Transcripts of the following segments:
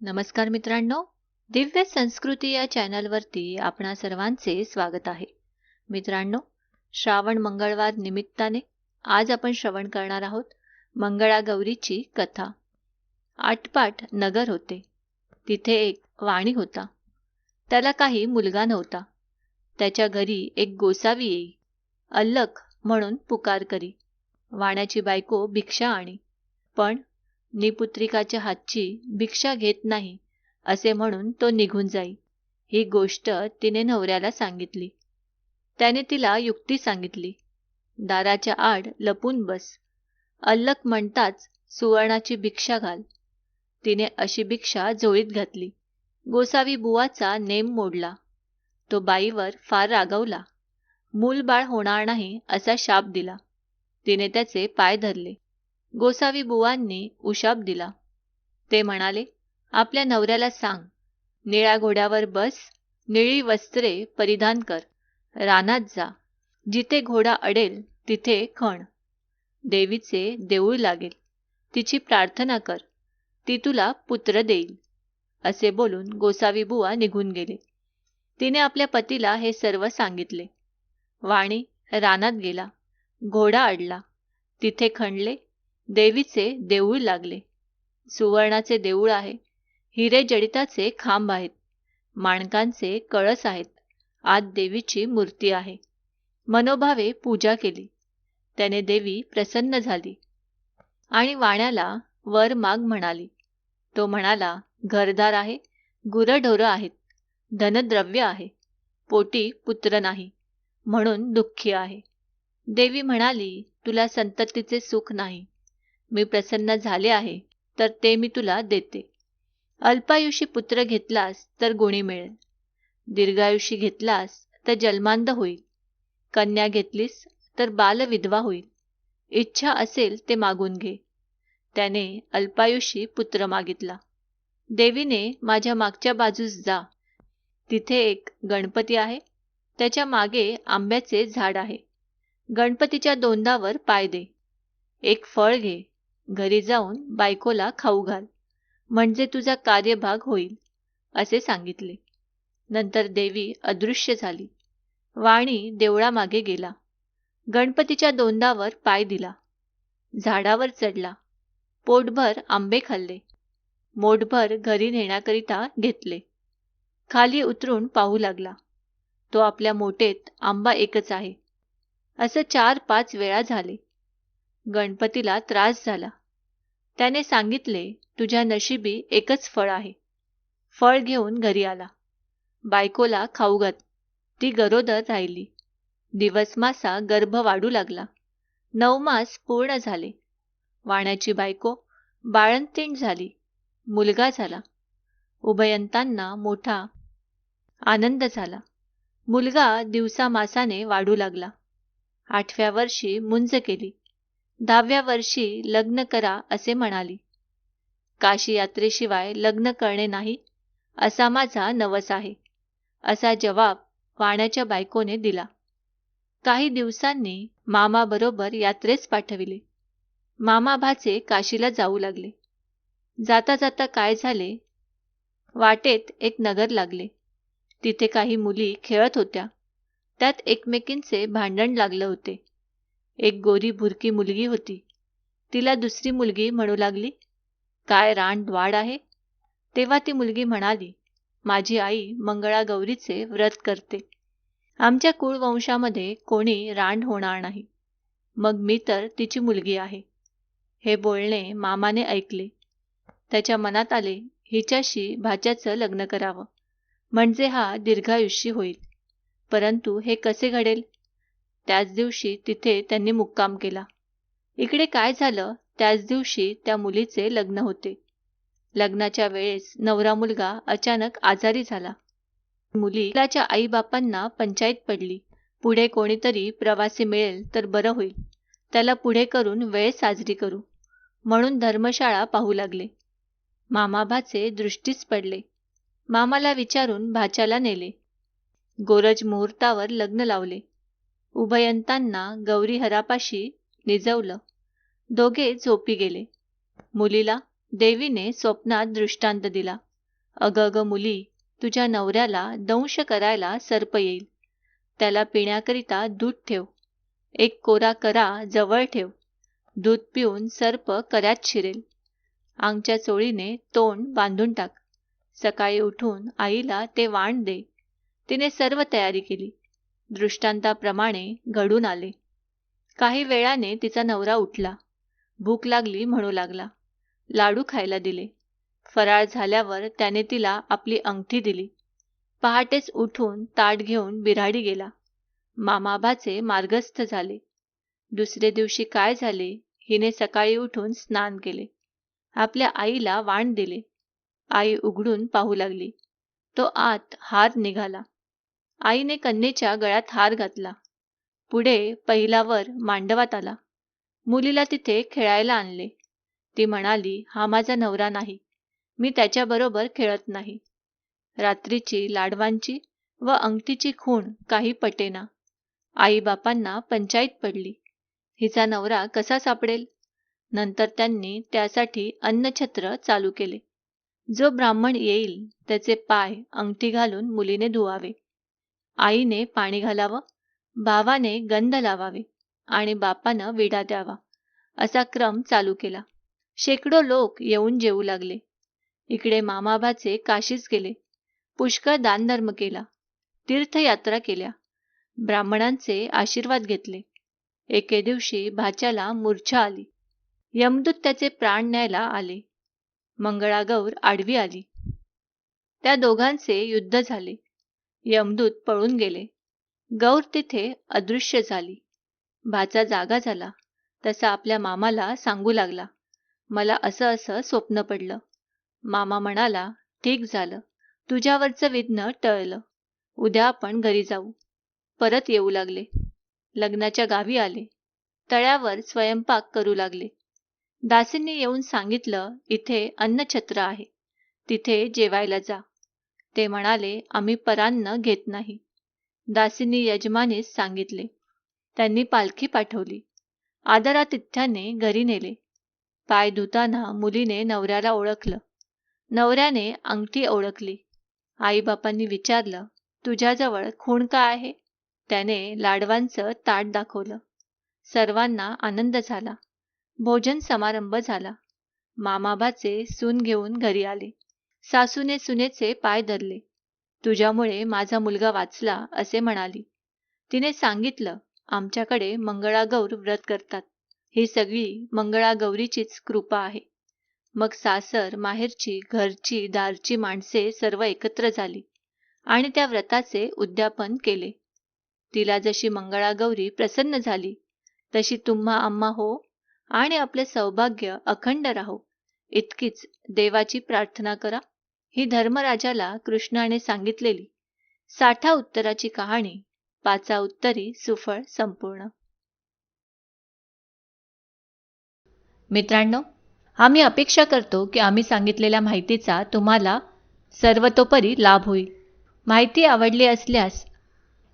नमस्कार मित्रांनो दिव्य संस्कृती या चॅनलवरती आपणा सर्वांचे स्वागत आहे. मित्रांनो श्रावण मंगळवार निमित्ताने आज आपण श्रवण करणार आहोत मंगळागौरीची कथा. आटपाट नगर होते. तिथे एक वाणी होता. त्याला काही मुलगा नव्हता. त्याच्या घरी एक गोसावी येई अल्लख म्हणून पुकार करी. वाण्याची बायको भिक्षा आणी. पण निपुत्रिकाच्या हातची भिक्षा घेत नाही असे म्हणून तो निघून जाई. ही गोष्ट तिने नवऱ्याला सांगितली. त्याने तिला युक्ती सांगितली. दाराच्या आड लपून बस. अल्लक म्हणताच सुवर्णाची भिक्षा घाल. तिने अशी भिक्षा जोळीत घातली. गोसावी बुवाचा नेम मोडला. तो बाईवर फार रागवला. मूल बाळ होणार नाही असा शाप दिला. तिने त्याचे पाय धरले. गोसावी बुवांनी उशाप दिला. ते म्हणाले आपल्या नवऱ्याला सांग. निळ्या घोड्यावर बस निळी वस्त्रे परिधान कर. रानात जा. जिथे घोडा अडेल तिथे खण. देवीचे देऊळ लागेल. तिची प्रार्थना कर. ती तुला पुत्र देईल. असे बोलून गोसावी बुवा निघून गेले. तिने आपल्या पतीला हे सर्व सांगितले. वाणी रानात गेला. घोडा अडला. तिथे खणले. देवीचे देऊळ लागले. सुवर्णाचे देऊळ आहे. हिरे जडिताचे खांब आहेत. माणकांचे कळस आहेत. आत देवीची मूर्ती आहे. मनोभावे पूजा केली. त्याने देवी प्रसन्न झाली. आणि वाण्याला वर माग म्हणाली. तो म्हणाला घरदार आहे. गुरढोरं आहेत. धनद्रव्य आहे. पोटी पुत्र नाही. म्हणून दुःखी आहे. देवी म्हणाली तुला संततीचे सुख नाही. मी प्रसन्न झाले आहे तर ते मी तुला देते. अल्पायुषी पुत्र घेतलास तर गुणी मिळेल. दीर्घायुषी घेतलास तर जन्मांध होईल. कन्या घेतलीस तर बालविधवा होईल. इच्छा असेल ते मागून घे. त्याने अल्पायुषी पुत्र मागितला. देवीने माझ्या मागच्या बाजूस जा. तिथे एक गणपती आहे. त्याच्यामागे आंब्याचे झाड आहे. गणपतीच्या दोंदावर पाय दे. एक फळ घे. घरी जाऊन बायकोला खाऊ घाल. म्हणजे तुझा कार्यभाग होईल असे सांगितले. नंतर देवी अदृश्य झाली. वाणी देवळामागे गेला. गणपतीच्या दोंदावर पाय दिला. झाडावर चढला. पोटभर आंबे खाल्ले. मोठभर घरी नेण्याकरिता घेतले. खाली उतरून पाहू लागला. तो आपल्या मोठेत आंबा एकच आहे. असं चार पाच वेळा झाले. गणपतीला त्रास झाला. त्याने सांगितले तुझ्या नशिबी एकच फळ आहे. फळ घेऊन घरी आला. बायकोला खाऊ घात ती गरोदर राहिली. दिवस मासा गर्भ वाढू लागला. नऊ मास पूर्ण झाले. वाण्याची बायको बाळंतीण झाली. मुलगा झाला. उभयंतांना मोठा आनंद झाला. मुलगा दिवसा मासाने वाढू लागला. आठव्या वर्षी मुंज केली. दहाव्या वर्षी लग्न करा असे म्हणाली. काशी यात्रेशिवाय लग्न करणे नाही असा माझा नवस आहे असा जवाब वाण्याच्या बायकोने दिला. काही दिवसांनी मामाबरोबर यात्रेस पाठविले. मामा भाचे काशीला जाऊ लागले. जाता जाता काय झाले? वाटेत एक नगर लागले. तिथे काही मुली खेळत होत्या. त्यात एकमेकींचे भांडण लागलं होते. एक गोरी भुरकी मुलगी होती. तिला दुसरी मुलगी म्हणू लागली काय रानद्वाड आहे? तेव्हा ती मुलगी म्हणाली माझी आई मंगळागौरीचे व्रत करते. आमच्या कुळवंशामध्ये कोणी रांड होणार नाही. मग मी तर तिची मुलगी आहे. हे बोलणे मामाने ऐकले. त्याच्या मनात आले हिच्याशी भाच्याचं लग्न करावं. म्हणजे हा दीर्घायुष्य होईल. परंतु हे कसे घडेल? त्याच दिवशी तिथे त्यांनी मुक्काम केला. इकडे काय झालं? त्याच दिवशी त्या मुलीचे लग्न होते. लग्नाच्या वेळेस नवरा मुलगा अचानक आजारी झाला. मुलीच्या आईबापांना पंचायत पडली. पुढे कोणीतरी प्रवासी मिळेल तर बरं होईल. त्याला पुढे करून वेळ साजरी करू. म्हणून धर्मशाळा पाहू लागले. मामाभाचे दृष्टीच पडले. मामाला विचारून भाच्याला नेले. गोरज मुहूर्तावर लग्न लावले. उभयंतांना गौरी हरापाशी निजवलं. दोघे झोपी गेले. मुलीला देवीने स्वप्नात दृष्टांत दिला. अग अग मुली तुझ्या नवऱ्याला दंश करायला सर्प येईल. त्याला पिण्याकरिता दूध ठेव. एक कोरा करा जवळ ठेव. दूध पिऊन सर्प कऱ्यात शिरेल. आंगच्या चोळीने तोंड बांधून टाक. सकाळी उठून आईला ते वाण दे. तिने सर्व तयारी केली. दृष्टांताप्रमाणे घडून आले. काही वेळाने तिचा नवरा उठला. भूक लागली म्हणू लागला. लाडू खायला दिले. फराळ झाल्यावर त्याने तिला आपली अंगठी दिली. पहाटेच उठून ताट घेऊन बिराडी गेला. मामाबाचे मार्गस्थ झाले. दुसरे दिवशी काय झाले हिने सकाळी उठून स्नान केले. आपल्या आईला वाण दिले. आई उघडून पाहू लागली. तो आत हार निघाला. आईने कन्येच्या गळ्यात हार घातला. पुढे पहिलावर मांडवात आला. मुलीला तिथे खेळायला आणले. ती म्हणाली हा माझा नवरा नाही. मी त्याच्याबरोबर खेळत नाही. रात्रीची लाडवांची व अंगठीची खूण काही पटेना. आईबापांना पंचायत पडली. हिचा नवरा कसा सापडेल? नंतर त्यांनी त्यासाठी अन्नछत्र चालू केले. जो ब्राह्मण येईल त्याचे पाय अंगठी घालून मुलीने धुवावे. आईने पाणी घालावं भावाने गंध लावावे आणि बापानं विडा द्यावा असा क्रम चालू केला. शेकडो लोक येऊन जेवू लागले. इकडे मामाबाचे काशीच गेले. पुष्कळ दानधर्म केला. तीर्थयात्रा केल्या. ब्राह्मणांचे आशीर्वाद घेतले. एके दिवशी भाच्याला मूर्छा आली. यमदूत त्याचे प्राण न्यायला आले. मंगळागौर आडवी आली. त्या दोघांचे युद्ध झाले. यमदूत पळून गेले. गौर तिथे अदृश्य झाली. भाचा जागा झाला. तसा आपल्या मामाला सांगू लागला. मला असं असं स्वप्न पडलं. मामा म्हणाला ठीक झालं. तुझ्यावरचं विघ्न टळलं. उद्या आपण घरी जाऊ. परत येऊ लागले. लग्नाच्या गावी आले. तळ्यावर स्वयंपाक करू लागले. दासींनी येऊन सांगितलं इथे अन्नछत्र आहे. तिथे जेवायला जा. ते म्हणाले आम्ही परान्न घेत नाही. दासींनी यजमानीस सांगितले. त्यांनी पालखी पाठवली. आदरातिथ्याने घरी नेले. पाय धुताना मुलीने नवऱ्याला ओळखलं. नवऱ्याने अंगठी ओळखली. आईबापांनी विचारलं तुझ्याजवळ खूण का आहे? त्याने लाडवांचं ताट दाखवलं. सर्वांना आनंद झाला. भोजन समारंभ झाला. मामाबाचे सून घेऊन घरी आले. सासूने सुनेचे पाय धरले. तुझ्यामुळे माझा मुलगा वाचला असे म्हणाली. तिने सांगितलं आमच्याकडे मंगळागौर व्रत करतात. ही सगळी मंगळागौरीचीच कृपा आहे. मग सासर माहेरची घरची दारची माणसे सर्व एकत्र झाली आणि त्या व्रताचे उद्यापन केले. तिला जशी मंगळागौरी प्रसन्न झाली तशी तुम्हा आम्हा हो आणि आपले सौभाग्य अखंड राहो. इतकीच देवाची प्रार्थना करा. ही धर्मराजाला कृष्णाने सांगितलेली. साठा उत्तराची कहाणी पाचा उत्तरी सुफळ संपूर्ण. मित्रांनो आम्ही अपेक्षा करतो की आम्ही सांगितलेल्या माहितीचा तुम्हाला सर्वतोपरी लाभ होईल. माहिती आवडली असल्यास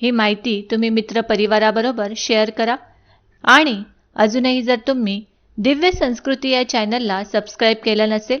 ही माहिती तुम्ही मित्रपरिवाराबरोबर शेअर करा आणि अजूनही जर तुम्ही दिव्य संस्कृती या चॅनलला सबस्क्राईब केलं नसेल